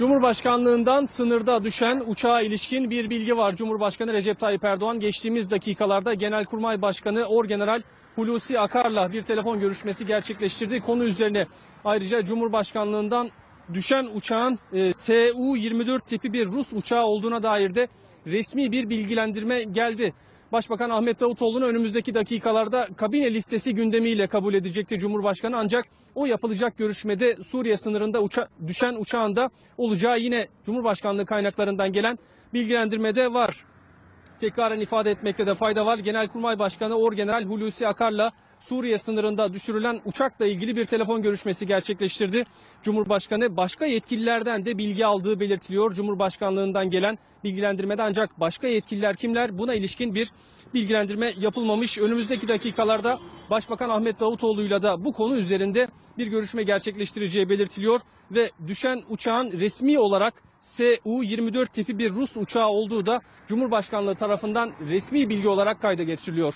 Cumhurbaşkanlığından sınırda düşen uçağa ilişkin bir bilgi var. Cumhurbaşkanı Recep Tayyip Erdoğan geçtiğimiz dakikalarda Genelkurmay Başkanı Orgeneral Hulusi Akar'la bir telefon görüşmesi gerçekleştirdi. Konu üzerine ayrıca Cumhurbaşkanlığından düşen uçağın e, Su-24 tipi bir Rus uçağı olduğuna dair de resmi bir bilgilendirme geldi. Başbakan Ahmet Davutoğlu'nu önümüzdeki dakikalarda kabine listesi gündemiyle kabul edecekti Cumhurbaşkanı. Ancak o yapılacak görüşmede Suriye sınırında uça- düşen uçağın da olacağı yine Cumhurbaşkanlığı kaynaklarından gelen bilgilendirmede var tekraren ifade etmekte de fayda var. Genelkurmay Başkanı Orgeneral Hulusi Akar'la Suriye sınırında düşürülen uçakla ilgili bir telefon görüşmesi gerçekleştirdi. Cumhurbaşkanı başka yetkililerden de bilgi aldığı belirtiliyor. Cumhurbaşkanlığından gelen bilgilendirmede ancak başka yetkililer kimler buna ilişkin bir bilgilendirme yapılmamış. Önümüzdeki dakikalarda Başbakan Ahmet Davutoğlu'yla da bu konu üzerinde bir görüşme gerçekleştireceği belirtiliyor ve düşen uçağın resmi olarak Su-24 tipi bir Rus uçağı olduğu da Cumhurbaşkanlığı tarafından resmi bilgi olarak kayda geçiriliyor.